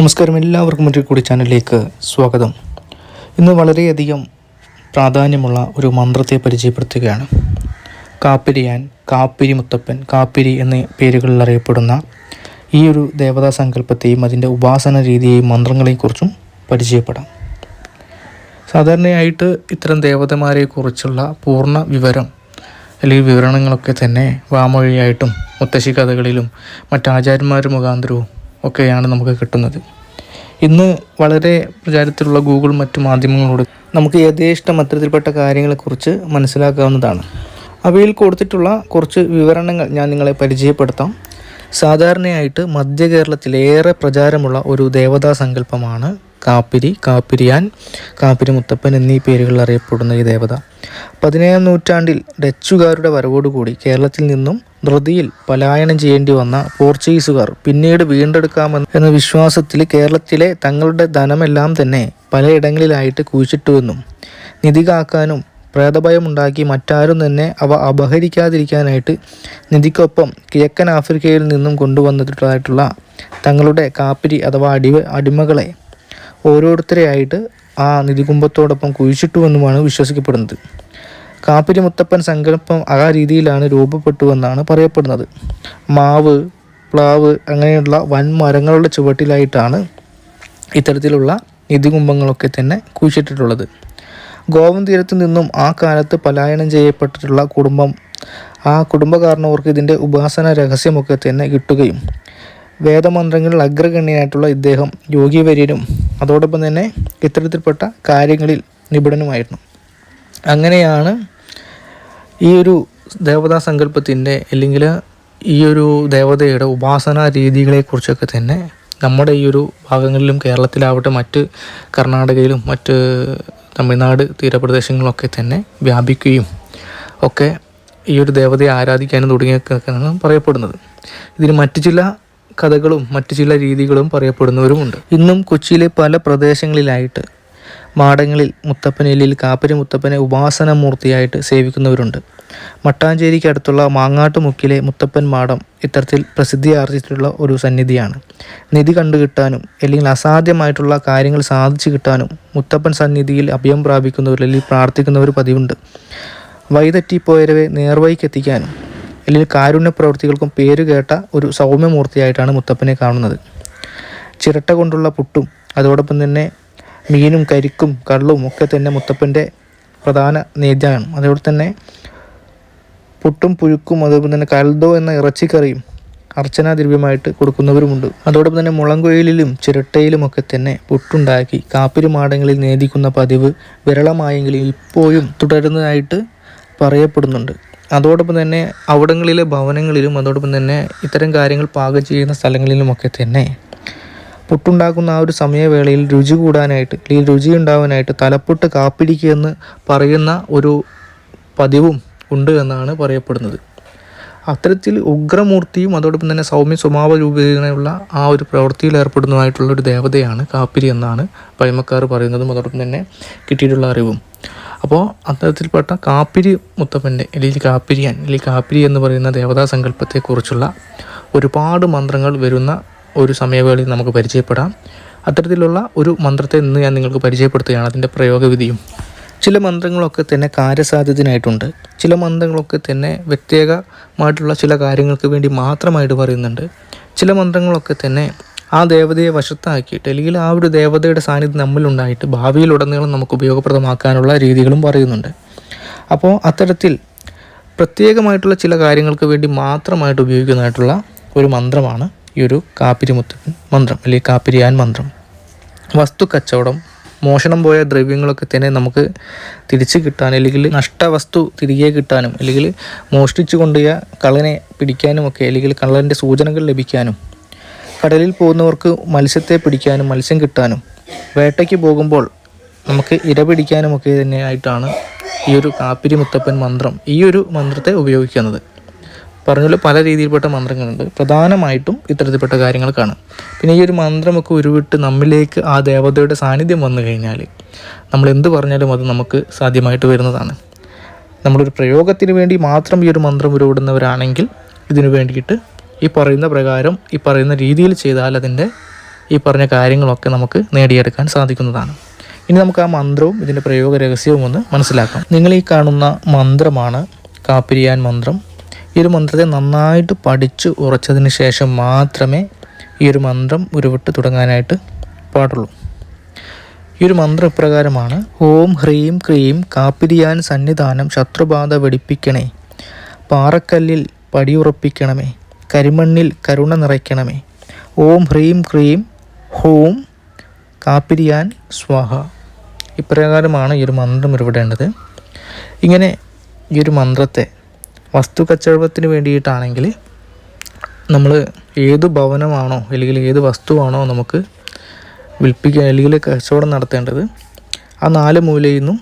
നമസ്കാരം. എല്ലാവർക്കും ഒരു കൂടി ചാനലിലേക്ക് സ്വാഗതം. ഇന്ന് വളരെയധികം പ്രാധാന്യമുള്ള ഒരു മന്ത്രത്തെ പരിചയപ്പെടുത്തുകയാണ്. കാപ്പിരിയാൻ കാപ്പിരി മുത്തപ്പൻ കാപ്പിരി എന്നീ പേരുകളിൽ അറിയപ്പെടുന്ന ഈ ഒരു ദേവതാ സങ്കല്പത്തെയും അതിന്റെ ഉപാസന രീതിയെയും മന്ത്രങ്ങളെക്കുറിച്ചും പരിചയപ്പെടാം. സാധാരണയായിട്ട് ഇത്തരം ദേവതമാരെക്കുറിച്ചുള്ള പൂർണ വിവരം അല്ലെങ്കിൽ വിവരണങ്ങളൊക്കെ തന്നെ വാമൊഴിയായിട്ടും മുത്തശ്ശി കഥകളിലും മറ്റാചാര്യന്മാർ മുഖാന്തരവും ഒക്കെയാണ് നമുക്ക് കിട്ടുന്നത്. ഇന്ന് വളരെ പ്രചാരത്തിലുള്ള ഗൂഗിൾ മറ്റു മാധ്യമങ്ങളോട് നമുക്ക് യഥേഷ്ടം അത്തരത്തിൽപ്പെട്ട കാര്യങ്ങളെക്കുറിച്ച് മനസ്സിലാക്കാവുന്നതാണ്. അവയിൽ കൊടുത്തിട്ടുള്ള കുറച്ച് വിവരണങ്ങൾ ഞാൻ നിങ്ങളെ പരിചയപ്പെടുത്താം. സാധാരണയായിട്ട് മധ്യ കേരളത്തിലേറെ പ്രചാരമുള്ള ഒരു ദേവതാ സങ്കല്പമാണ് കാപ്പിരി കാപ്പിരിയാൻ കാപ്പിരി മുത്തപ്പൻ എന്നീ പേരുകളിൽ അറിയപ്പെടുന്ന ഈ ദേവത. പതിനേഴാം നൂറ്റാണ്ടിൽ ഡച്ചുകാരുടെ വരവോടുകൂടി കേരളത്തിൽ നിന്നും ധൃതിയിൽ പലായനം ചെയ്യേണ്ടി വന്ന പോർച്ചുഗീസുകാർ പിന്നീട് വീണ്ടെടുക്കാമെന്ന് എന്ന വിശ്വാസത്തിൽ കേരളത്തിലെ തങ്ങളുടെ ധനമെല്ലാം തന്നെ പലയിടങ്ങളിലായിട്ട് കുഴിച്ചിട്ടുവെന്നും നിധി കാക്കാനും പ്രേതഭയമുണ്ടാക്കി മറ്റാരും തന്നെ അവ അപഹരിക്കാതിരിക്കാനായിട്ട് നിധിക്കൊപ്പം കിഴക്കൻ ആഫ്രിക്കയിൽ നിന്നും കൊണ്ടുവന്നിട്ടുള്ളതായിട്ടുള്ള തങ്ങളുടെ കാപ്പിരി അഥവാ അടിവ അടിമകളെ ഓരോരുത്തരെയായിട്ട് ആ നിധികുംഭത്തോടൊപ്പം കുഴിച്ചിട്ടുവെന്നുമാണ് വിശ്വസിക്കപ്പെടുന്നത്. കാപ്പിരി മുത്തപ്പൻ സങ്കല്പം ആ രീതിയിലാണ് രൂപപ്പെട്ടുവെന്നാണ് പറയപ്പെടുന്നത്. മാവ് പ്ലാവ് അങ്ങനെയുള്ള വൻ മരങ്ങളുടെ ചുവട്ടിലായിട്ടാണ് ഇത്തരത്തിലുള്ള നിധികുംഭങ്ങളൊക്കെ തന്നെ കുഴിച്ചിട്ടിട്ടുള്ളത്. ഗോവൻ തീരത്തു നിന്നും ആ കാലത്ത് പലായനം ചെയ്യപ്പെട്ടിട്ടുള്ള കുടുംബം ആ കുടുംബകാരണവർക്ക് ഇതിന്റെ ഉപാസന രഹസ്യമൊക്കെ തന്നെ കിട്ടുകയും വേദമന്ത്രങ്ങളിൽ അഗ്രഗണ്യനായിട്ടുള്ള ഇദ്ദേഹം യോഗിവര്യനും അതോടൊപ്പം തന്നെ ഇത്തരത്തിൽപ്പെട്ട കാര്യങ്ങളിൽ നിപുണനുമായിരുന്നു. അങ്ങനെയാണ് ഈ ഒരു ദേവതാ സങ്കല്പത്തിന്റെ അല്ലെങ്കിൽ ഈ ഒരു ദേവതയുടെ ഉപാസനാ രീതികളെക്കുറിച്ചൊക്കെ തന്നെ നമ്മുടെ ഈ ഒരു ഭാഗങ്ങളിലും കേരളത്തിലാവട്ടെ മറ്റ് കർണാടകയിലും മറ്റ് തമിഴ്നാട് തീരപ്രദേശങ്ങളിലൊക്കെ തന്നെ വ്യാപിക്കുകയും ഒക്കെ ഈ ഒരു ദേവതയെ ആരാധിക്കാനും തുടങ്ങിയൊക്കെയാണ് പറയപ്പെടുന്നത്. ഇതിന് മറ്റു ചില കഥകളും മറ്റു ചില രീതികളും പറയപ്പെടുന്നവരുമുണ്ട്. ഇന്നും കൊച്ചിയിലെ പല പ്രദേശങ്ങളിലായിട്ട് മാടങ്ങളിൽ മുത്തപ്പനെല്ലിൽ കാപ്പരി മുത്തപ്പനെ ഉപാസന മൂർത്തിയായിട്ട് സേവിക്കുന്നവരുണ്ട്. മട്ടാഞ്ചേരിക്ക് അടുത്തുള്ള മാങ്ങാട്ടുമുക്കിലെ മുത്തപ്പൻ മാടം ഇത്തരത്തിൽ പ്രസിദ്ധി ആർജിച്ചിട്ടുള്ള ഒരു സന്നിധിയാണ്. നിധി കണ്ടു കിട്ടാനും അല്ലെങ്കിൽ അസാധ്യമായിട്ടുള്ള കാര്യങ്ങൾ സാധിച്ചു കിട്ടാനും മുത്തപ്പൻ സന്നിധിയിൽ അഭയം പ്രാപിക്കുന്നവർ അല്ലെങ്കിൽ പ്രാർത്ഥിക്കുന്നവർ പതിവുണ്ട്. വഴിതെറ്റിപ്പോയവരെ നേർവഴിക്ക് എത്തിക്കാനും അല്ലെങ്കിൽ കാരുണ്യ പ്രവൃത്തികൾക്കും പേരുകേട്ട ഒരു സൗമ്യമൂർത്തിയായിട്ടാണ് മുത്തപ്പനെ കാണുന്നത്. ചിരട്ട കൊണ്ടുള്ള പുട്ടും അതോടൊപ്പം തന്നെ മീനും കരിക്കും കള്ളും ഒക്കെ തന്നെ മുത്തപ്പന്റെ പ്രധാന നേദ്യമാണ്. അതോടെ തന്നെ പുട്ടും പുഴുക്കും അതോടൊപ്പം തന്നെ കൽദോ എന്ന ഇറച്ചിക്കറിയും അർച്ചനാ ദ്രവ്യമായിട്ട് കൊടുക്കുന്നവരുമുണ്ട്. അതോടൊപ്പം തന്നെ മുളങ്കുഴലിലും ചിരട്ടയിലും ഒക്കെ തന്നെ പുട്ടുണ്ടാക്കി കാപ്പിരുമാടങ്ങളിൽ നേദിക്കുന്ന പതിവ് വിരളമായെങ്കിലും ഇപ്പോഴും തുടരുന്നതായിട്ട് പറയപ്പെടുന്നുണ്ട്. അതോടൊപ്പം തന്നെ അവിടങ്ങളിലെ ഭവനങ്ങളിലും അതോടൊപ്പം തന്നെ ഇത്തരം കാര്യങ്ങൾ പാകം ചെയ്യുന്ന സ്ഥലങ്ങളിലുമൊക്കെ തന്നെ പുട്ടുണ്ടാക്കുന്ന ആ ഒരു സമയവേളയിൽ രുചി കൂടാനായിട്ട് അല്ലെങ്കിൽ രുചി ഉണ്ടാവാനായിട്ട് തലപ്പൊട്ട് കാപ്പിടിക്കുക എന്ന് പറയുന്ന ഒരു പതിവും ഉണ്ട് എന്നാണ് പറയപ്പെടുന്നത്. അത്തരത്തിൽ ഉഗ്രമൂർത്തിയും അതോടൊപ്പം തന്നെ സൗമ്യ സ്വഭാവ രൂപീകരണമുള്ള ആ ഒരു പ്രവൃത്തിയിൽ ഏർപ്പെടുന്നതായിട്ടുള്ള ഒരു ദേവതയാണ് കാപ്പിരി എന്നാണ് പഴമക്കാർ പറയുന്നതും അതോടൊപ്പം തന്നെ കിട്ടിയിട്ടുള്ള അറിവും. അപ്പോൾ അത്തരത്തിൽപ്പെട്ട കാപ്പിരി മുത്തപ്പന്റെ അല്ലെങ്കിൽ കാപ്പിരിയാൻ അല്ലെങ്കിൽ കാപ്പിരി എന്ന് പറയുന്ന ദേവതാ സങ്കല്പത്തെക്കുറിച്ചുള്ള ഒരുപാട് മന്ത്രങ്ങൾ വരുന്ന ഒരു സമയവേളയിൽ നമുക്ക് പരിചയപ്പെടാം. അത്തരത്തിലുള്ള ഒരു മന്ത്രത്തെ ഇന്ന് ഞാൻ നിങ്ങൾക്ക് പരിചയപ്പെടുത്തുകയാണ്. അതിന്റെ പ്രയോഗവിധിയും ചില മന്ത്രങ്ങളൊക്കെ തന്നെ കാര്യസാധ്യതനായിട്ടുണ്ട്. ചില മന്ത്രങ്ങളൊക്കെ തന്നെ പ്രത്യേകമായിട്ടുള്ള ചില കാര്യങ്ങൾക്ക് വേണ്ടി മാത്രമായിട്ട് പറയുന്നുണ്ട്. ചില മന്ത്രങ്ങളൊക്കെ തന്നെ ആ ദേവതയെ വശത്താക്കിയിട്ട് അല്ലെങ്കിൽ ആ ഒരു ദേവതയുടെ സാന്നിധ്യം നമ്മളുണ്ടായിട്ട് ഭാവിയിലുടനീളം നമുക്ക് ഉപയോഗപ്രദമാക്കാനുള്ള രീതികളും പറയുന്നുണ്ട്. അപ്പോൾ അത്തരത്തിൽ പ്രത്യേകമായിട്ടുള്ള ചില കാര്യങ്ങൾക്ക് വേണ്ടി മാത്രമായിട്ട് ഉപയോഗിക്കുന്നതായിട്ടുള്ള ഒരു മന്ത്രമാണ് ഈ ഒരു കാപ്പിരിമുത്തപ്പൻ മന്ത്രം അല്ലെങ്കിൽ കാപ്പിരിയാൻ മന്ത്രം. വസ്തു കച്ചവടം മോഷണം പോയ ദ്രവ്യങ്ങളൊക്കെ തന്നെ നമുക്ക് തിരിച്ചു കിട്ടാൻ അല്ലെങ്കിൽ നഷ്ടവസ്തു തിരികെ കിട്ടാനും അല്ലെങ്കിൽ മോഷ്ടിച്ചു കൊണ്ടുപോയ കള്ളനെ പിടിക്കാനും ഒക്കെ അല്ലെങ്കിൽ കള്ളന്റെ സൂചനകൾ ലഭിക്കാനും കടലിൽ പോകുന്നവർക്ക് മത്സ്യത്തെ പിടിക്കാനും മത്സ്യം കിട്ടാനും വേട്ടയ്ക്ക് പോകുമ്പോൾ നമുക്ക് ഇര പിടിക്കാനും ഒക്കെ തന്നെയായിട്ടാണ് ഈ ഒരു കാപ്പിരി മുത്തപ്പൻ മന്ത്രം ഈ ഒരു മന്ത്രത്തെ ഉപയോഗിക്കുന്നത്. പറഞ്ഞുള്ള പല രീതിയിൽപ്പെട്ട മന്ത്രങ്ങളുണ്ട്. പ്രധാനമായിട്ടും ഇത്തരത്തിൽപ്പെട്ട കാര്യങ്ങൾക്കാണ് കാണും. പിന്നെ ഈ ഒരു മന്ത്രമൊക്കെ ഉരുവിട്ട് നമ്മിലേക്ക് ആ ദേവതയുടെ സാന്നിധ്യം വന്നു കഴിഞ്ഞാൽ നമ്മൾ എന്ത് പറഞ്ഞാലും അത് നമുക്ക് സാധ്യമായിട്ട് വരുന്നതാണ്. നമ്മളൊരു പ്രയോഗത്തിന് വേണ്ടി മാത്രം ഈ ഒരു മന്ത്രം ഉരുവിടുന്നവരാണെങ്കിൽ ഇതിനു വേണ്ടിയിട്ട് ഈ പറയുന്ന പ്രകാരം ഈ പറയുന്ന രീതിയിൽ ചെയ്താൽ അതിന്റെ ഈ പറഞ്ഞ കാര്യങ്ങളൊക്കെ നമുക്ക് നേടിയെടുക്കാൻ സാധിക്കുന്നതാണ്. ഇനി നമുക്ക് ആ മന്ത്രവും ഇതിന്റെ പ്രയോഗ രഹസ്യവും ഒന്ന് മനസ്സിലാക്കാം. നിങ്ങൾ ഈ കാണുന്ന മന്ത്രമാണ് കാപ്പിരിയാൻ മന്ത്രം. ഈ ഒരു മന്ത്രത്തെ നന്നായിട്ട് പഠിച്ച് ഉറച്ചതിന് ശേഷം മാത്രമേ ഈ ഒരു മന്ത്രം ഉരുവിട്ട് തുടങ്ങാനായിട്ട് പാടുള്ളൂ. ഈ ഒരു മന്ത്രം ഇപ്രകാരമാണ് ഓം ഹ്രീം ക്രീം കാപ്പിരിയാൻ സന്നിധാനം ശത്രുബാധ വെടിപ്പിക്കണേ. പാറക്കല്ലിൽ പടിയുറപ്പിക്കണമേ. കരിമണ്ണിൽ കരുണ നിറയ്ക്കണമേ. ഓം ഹ്രീം ക്രീം ഹോം കാപ്പിരിയാൻ സ്വാഹ. ഇപ്രകാരമാണ് ഈ ഒരു മന്ത്രം ഉരുവിടേണ്ടത് ഇങ്ങനെ ഈ ഒരു മന്ത്രത്തെ വസ്തു കച്ചവടത്തിന് വേണ്ടിയിട്ടാണെങ്കിൽ നമ്മൾ ഏത് ഭവനമാണോ അല്ലെങ്കിൽ ഏത് വസ്തുവാണോ നമുക്ക് വിൽപ്പിക്കുക അല്ലെങ്കിൽ കച്ചവടം നടത്തേണ്ടത് ആ നാല് മൂലയിൽ നിന്നും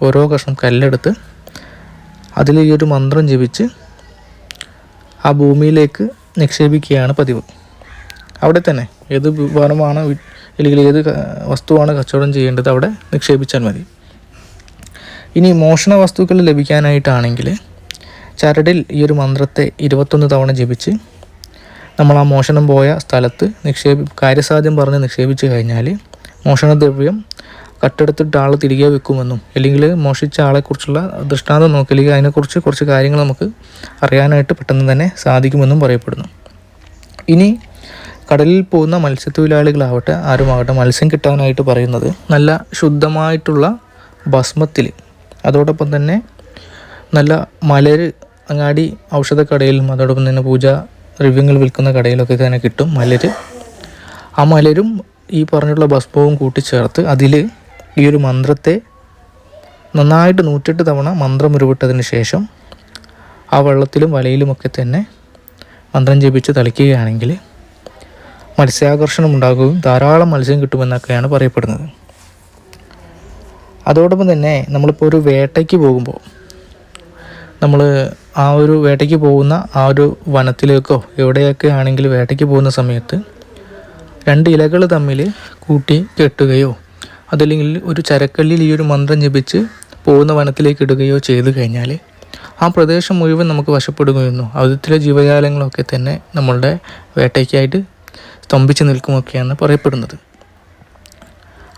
ഓരോ കഷ്ണം കല്ലെടുത്ത് അതിൽ ഈ ഒരു മന്ത്രം ജപിച്ച് ആ ഭൂമിയിലേക്ക് നിക്ഷേപിക്കുകയാണ് പതിവ്. അവിടെ തന്നെ ഏത് ഭവനമാണ് അല്ലെങ്കിൽ ഏത് വസ്തുവാണ് കച്ചവടം ചെയ്യേണ്ടത് അവിടെ നിക്ഷേപിച്ചാൽ മതി. ഇനി മോഷണ വസ്തുക്കൾ ലഭിക്കാനായിട്ടാണെങ്കിൽ ചരടിൽ ഈ ഒരു മന്ത്രത്തെ ഇരുപത്തൊന്ന് തവണ ജപിച്ച് നമ്മൾ ആ മോഷണം പോയ സ്ഥലത്ത് നിക്ഷേപി കാര്യസാധ്യം പറഞ്ഞ് നിക്ഷേപിച്ച് കഴിഞ്ഞാൽ മോഷണദ്രവ്യം കട്ടെടുത്തിട്ട് ആൾ തിരികെ വെക്കുമെന്നും അല്ലെങ്കിൽ മോഷിച്ച ആളെക്കുറിച്ചുള്ള ദൃഷ്ടാന്തം നോക്കി അല്ലെങ്കിൽ അതിനെക്കുറിച്ച് കുറച്ച് കാര്യങ്ങൾ നമുക്ക് അറിയാനായിട്ട് പെട്ടെന്ന് തന്നെ സാധിക്കുമെന്നും പറയപ്പെടുന്നു. ഇനി കടലിൽ പോകുന്ന മത്സ്യത്തൊഴിലാളികളാവട്ടെ ആരുമാകട്ടെ മത്സ്യം കിട്ടാനായിട്ട് പറയുന്നത് നല്ല ശുദ്ധമായിട്ടുള്ള ഭസ്മത്തിൽ അതോടൊപ്പം തന്നെ നല്ല മലര് അങ്ങാടി ഔഷധക്കടയിലും അതോടൊപ്പം തന്നെ പൂജ ദ്രവ്യങ്ങൾ വിൽക്കുന്ന കടയിലൊക്കെ തന്നെ കിട്ടും മലര്. ആ മലരും ഈ പറഞ്ഞിട്ടുള്ള ഭസ്മവും കൂട്ടിച്ചേർത്ത് അതിൽ ഈ ഒരു മന്ത്രത്തെ നന്നായിട്ട് നൂറ്റെട്ട് തവണ മന്ത്രം ഉരുവിട്ടതിന് ശേഷം ആ വെള്ളത്തിലും വലയിലുമൊക്കെ തന്നെ മന്ത്രം ജപിച്ച് തളിക്കുകയാണെങ്കിൽ മത്സ്യാകർഷണം ഉണ്ടാകുകയും ധാരാളം മത്സ്യം കിട്ടുമെന്നൊക്കെയാണ് പറയപ്പെടുന്നത്. അതോടൊപ്പം തന്നെ നമ്മളിപ്പോൾ ഒരു വേട്ടയ്ക്ക് പോകുമ്പോൾ നമ്മൾ ആ ഒരു വേട്ടയ്ക്ക് പോകുന്ന ആ ഒരു വനത്തിലേക്കോ എവിടെയൊക്കെ ആണെങ്കിൽ വേട്ടയ്ക്ക് പോകുന്ന സമയത്ത് രണ്ട് ഇലകൾ തമ്മിൽ കൂട്ടി കെട്ടുകയോ അതല്ലെങ്കിൽ ഒരു ചരക്കല്ലിൽ ഈ ഒരു മന്ത്രം ജപിച്ച് പോകുന്ന വനത്തിലേക്ക് ഇടുകയോ ചെയ്തു കഴിഞ്ഞാൽ ആ പ്രദേശം മുഴുവൻ നമുക്ക് വശപ്പെടുകയെന്നു. അതിലെ ജീവജാലങ്ങളൊക്കെ തന്നെ നമ്മളുടെ വേട്ടയ്ക്കായിട്ട് സ്തംഭിച്ച് നിൽക്കുമൊക്കെയാണ് പറയപ്പെടുന്നത്.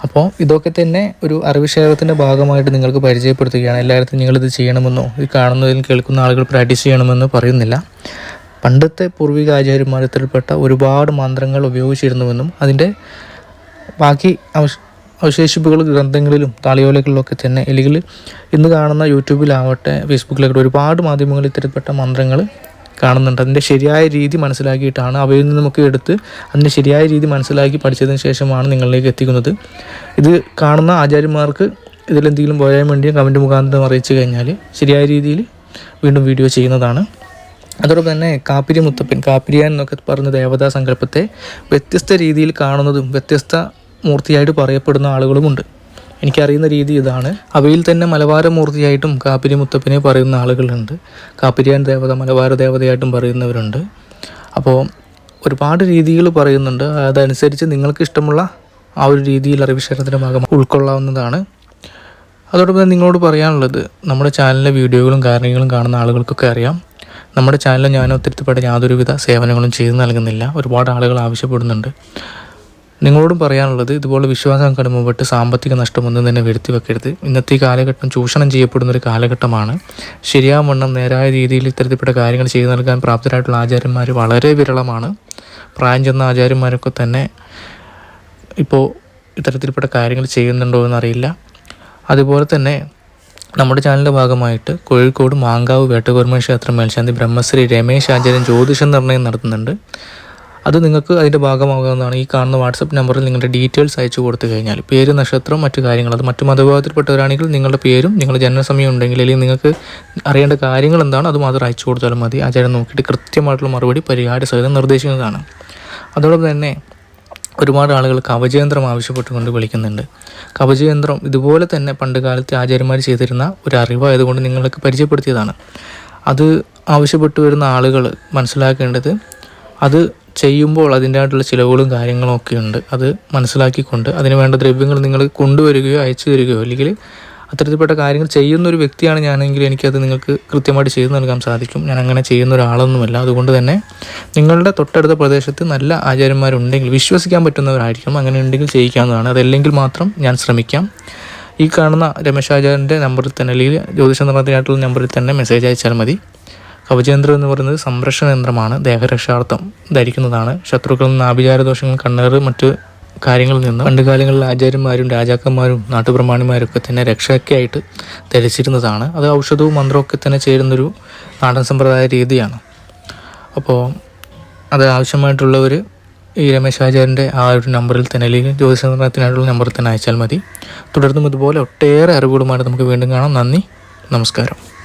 അപ്പോൾ ഇതൊക്കെ തന്നെ ഒരു അറിവ് ശേഖരത്തിന്റെ ഭാഗമായിട്ട് നിങ്ങൾക്ക് പരിചയപ്പെടുത്തുകയാണ്. എല്ലായിടത്തും നിങ്ങളിത് ചെയ്യണമെന്നോ ഇത് കാണുന്നതിൽ കേൾക്കുന്ന ആളുകൾ പ്രാക്ടീസ് ചെയ്യണമെന്നോ പറയുന്നില്ല. പണ്ടത്തെ പൂർവിക ആചാര്യന്മാരത്തിൽപ്പെട്ട ഒരുപാട് മന്ത്രങ്ങൾ ഉപയോഗിച്ചിരുന്നുവെന്നും അതിന്റെ ബാക്കി അവശേഷിപ്പുകൾ ഗ്രന്ഥങ്ങളിലും താളിയോലകളിലൊക്കെ തന്നെ. അല്ലെങ്കിൽ ഇന്ന് കാണുന്ന യൂട്യൂബിലാവട്ടെ ഫേസ്ബുക്കിലാവട്ടെ ഒരുപാട് മാധ്യമങ്ങളിൽ ഇത്തരപ്പെട്ട മന്ത്രങ്ങൾ കാണുന്നുണ്ട്. അതിന്റെ ശരിയായ രീതി മനസ്സിലാക്കിയിട്ടാണ് അവയിൽ നിന്ന് നമുക്ക് എടുത്ത് അതിന്റെ ശരിയായ രീതി മനസ്സിലാക്കി പഠിച്ചതിന് ശേഷമാണ് നിങ്ങളിലേക്ക് എത്തിക്കുന്നത്. ഇത് കാണുന്ന ആചാര്യന്മാർക്ക് ഇതിലെന്തെങ്കിലും പോയാൻ വേണ്ടി കമന്റ് മുഖാന്തരം അറിയിച്ചു കഴിഞ്ഞാൽ ശരിയായ രീതിയിൽ വീണ്ടും വീഡിയോ ചെയ്യുന്നതാണ്. അതോടൊപ്പം തന്നെ കാപ്പിരി മുത്തപ്പൻ കാപ്പിരിയാൻ എന്നൊക്കെ പറഞ്ഞ ദേവതാ സങ്കല്പത്തെ വ്യത്യസ്ത രീതിയിൽ കാണുന്നതും വ്യത്യസ്ത മൂർത്തിയായിട്ട് പറയപ്പെടുന്ന ആളുകളുമുണ്ട്. എനിക്കറിയുന്ന രീതി ഇതാണ്. അവയിൽ തന്നെ മലബാര മൂർത്തിയായിട്ടും കാപ്പിരി മുത്തപ്പനെ പറയുന്ന ആളുകളുണ്ട്. കാപ്പിരിയാൻ ദേവത മലബാര ദേവതയായിട്ടും പറയുന്നവരുണ്ട്. അപ്പോൾ ഒരുപാട് രീതികൾ പറയുന്നുണ്ട്. അതനുസരിച്ച് നിങ്ങൾക്ക് ഇഷ്ടമുള്ള ആ ഒരു രീതിയിൽ അറിവിശേഷത്തിന്റെ ഭാഗം ഉൾക്കൊള്ളാവുന്നതാണ്. അതോടൊപ്പം നിങ്ങളോട് പറയാനുള്ളത് നമ്മുടെ ചാനലിലെ വീഡിയോകളും കാര്യങ്ങളും കാണുന്ന ആളുകൾക്കൊക്കെ അറിയാം. നമ്മുടെ ചാനലിൽ ഞാൻ ഒത്തിരിപ്പെട്ട യാതൊരുവിധ സേവനങ്ങളും ചെയ്തു നൽകുന്നില്ല. ഒരുപാട് ആളുകൾ ആവശ്യപ്പെടുന്നുണ്ട്. നിങ്ങളോടും പറയാനുള്ളത് ഇതുപോലെ വിശ്വാസം കടുമ്പോട്ട് സാമ്പത്തിക നഷ്ടമൊന്നും തന്നെ വരുത്തി വെക്കരുത്. ഇന്നത്തെ കാലഘട്ടം ചൂഷണം ചെയ്യപ്പെടുന്ന ഒരു കാലഘട്ടമാണ്. ശരിയാവണ്ണം നേരായ രീതിയിൽ ഇത്തരത്തിൽപ്പെട്ട കാര്യങ്ങൾ ചെയ്തു നൽകാൻ പ്രാപ്തരായിട്ടുള്ള ആചാര്യന്മാർ വളരെ വിരളമാണ്. പ്രായം ചെന്ന ആചാര്യന്മാരൊക്കെ തന്നെ ഇപ്പോൾ ഇത്തരത്തിൽപ്പെട്ട കാര്യങ്ങൾ ചെയ്യുന്നുണ്ടോ എന്നറിയില്ല. അതുപോലെ തന്നെ നമ്മുടെ ചാനലിന്റെ ഭാഗമായിട്ട് കോഴിക്കോട് മാങ്കാവ് വേട്ടകോർമ്മ ക്ഷേത്രം മേൽശാന്തി ബ്രഹ്മശ്രീ രമേശ് ആചാര്യൻ ജ്യോതിഷ നിർണയം നടത്തുന്നുണ്ട്. അത് നിങ്ങൾക്ക് അതിന്റെ ഭാഗമാകാവുന്നതാണ്. ഈ കാണുന്ന വാട്സപ്പ് നമ്പറിൽ നിങ്ങളുടെ ഡീറ്റെയിൽസ് അയച്ചു കൊടുത്തു കഴിഞ്ഞാൽ പേര് നക്ഷത്രം മറ്റു കാര്യങ്ങൾ അത് മറ്റു മതവിഭാഗത്തിൽപ്പെട്ടവരാണെങ്കിൽ നിങ്ങളുടെ പേരും നിങ്ങളുടെ ജനനസമയം ഉണ്ടെങ്കിൽ അല്ലെങ്കിൽ നിങ്ങൾക്ക് അറിയേണ്ട കാര്യങ്ങൾ എന്താണ് അത് മാത്രം അയച്ചു കൊടുത്താലും മതി. ആചാരം നോക്കിയിട്ട് കൃത്യമായിട്ടുള്ള മറുപടി പരിഹാര സഹിതം നിർദ്ദേശിക്കുന്നതാണ്. അതോടൊപ്പം തന്നെ ഒരുപാട് ആളുകൾ കവചയന്ത്രം ആവശ്യപ്പെട്ടുകൊണ്ട് വിളിക്കുന്നുണ്ട്. കവചയന്ത്രം ഇതുപോലെ തന്നെ പണ്ട് കാലത്തെ ആചാര്യന്മാർ ചെയ്തിരുന്ന ഒരു അറിവായതുകൊണ്ട് നിങ്ങൾക്ക് പരിചയപ്പെടുത്തിയതാണ്. അത് ആവശ്യപ്പെട്ടു വരുന്ന ആളുകൾ മനസ്സിലാക്കേണ്ടത് അത് ചെയ്യുമ്പോൾ അതിന്റെതായിട്ടുള്ള ചിലവുകളും കാര്യങ്ങളും ഒക്കെ ഉണ്ട്. അത് മനസ്സിലാക്കിക്കൊണ്ട് അതിന് വേണ്ട ദ്രവ്യങ്ങൾ നിങ്ങൾ കൊണ്ടുവരികയോ അയച്ചു തരികയോ അല്ലെങ്കിൽ അത്തരത്തിൽപ്പെട്ട കാര്യങ്ങൾ ചെയ്യുന്ന ഒരു വ്യക്തിയാണ് ഞാനെങ്കിൽ എനിക്കത് നിങ്ങൾക്ക് കൃത്യമായിട്ട് ചെയ്തു നൽകാൻ സാധിക്കും. ഞാൻ അങ്ങനെ ചെയ്യുന്ന ഒരാളൊന്നുമല്ല. അതുകൊണ്ട് തന്നെ നിങ്ങളുടെ തൊട്ടടുത്ത പ്രദേശത്ത് നല്ല ആചാര്യന്മാരുണ്ടെങ്കിൽ വിശ്വസിക്കാൻ പറ്റുന്നവരായിരിക്കും അങ്ങനെ ഉണ്ടെങ്കിൽ ചെയ്യിക്കാവുന്നതാണ്. അതല്ലെങ്കിൽ മാത്രം ഞാൻ ശ്രമിക്കാം. ഈ കാണുന്ന രമേശ് ആചാര്യന്റെ നമ്പറിൽ തന്നെ അല്ലെങ്കിൽ ജ്യോതിഷ നിർമ്മാണത്തിനായിട്ടുള്ള നമ്പറിൽ തന്നെ മെസ്സേജ് അയച്ചാൽ മതി. കവചേന്ദ്രം എന്ന് പറയുന്നത് സംരക്ഷണ യന്ത്രമാണ് ദേഹരക്ഷാർത്ഥം ധരിക്കുന്നതാണ്. ശത്രുക്കളിൽ നിന്ന് ആഭിചാര ദോഷങ്ങൾ കണ്ണേറ് മറ്റ് കാര്യങ്ങളിൽ നിന്ന് പണ്ട് കാലങ്ങളിൽ ആചാര്യന്മാരും രാജാക്കന്മാരും നാട്ടുപ്രമാണിമാരും ഒക്കെ തന്നെ രക്ഷയ്ക്കായിട്ട് ധരിച്ചിരുന്നതാണ്. അത് ഔഷധവും മന്ത്രവും ഒക്കെ തന്നെ ചേരുന്നൊരു നാടൻ സമ്പ്രദായ രീതിയാണ്. അപ്പോൾ അത് ആവശ്യമായിട്ടുള്ളവർ ഈ രമേശ് ആചാര്യന്റെ ആ ഒരു നമ്പറിൽ തന്നെ അല്ലെങ്കിൽ ജ്യോതിസംഗ്രഹത്തിനായിട്ടുള്ള നമ്പറിൽ തന്നെ അയച്ചാൽ മതി. തുടർന്നും ഇതുപോലെ ഒട്ടേറെ അറിവുകളുമായിട്ട് നമുക്ക് വീണ്ടും കാണാം. നന്ദി നമസ്കാരം.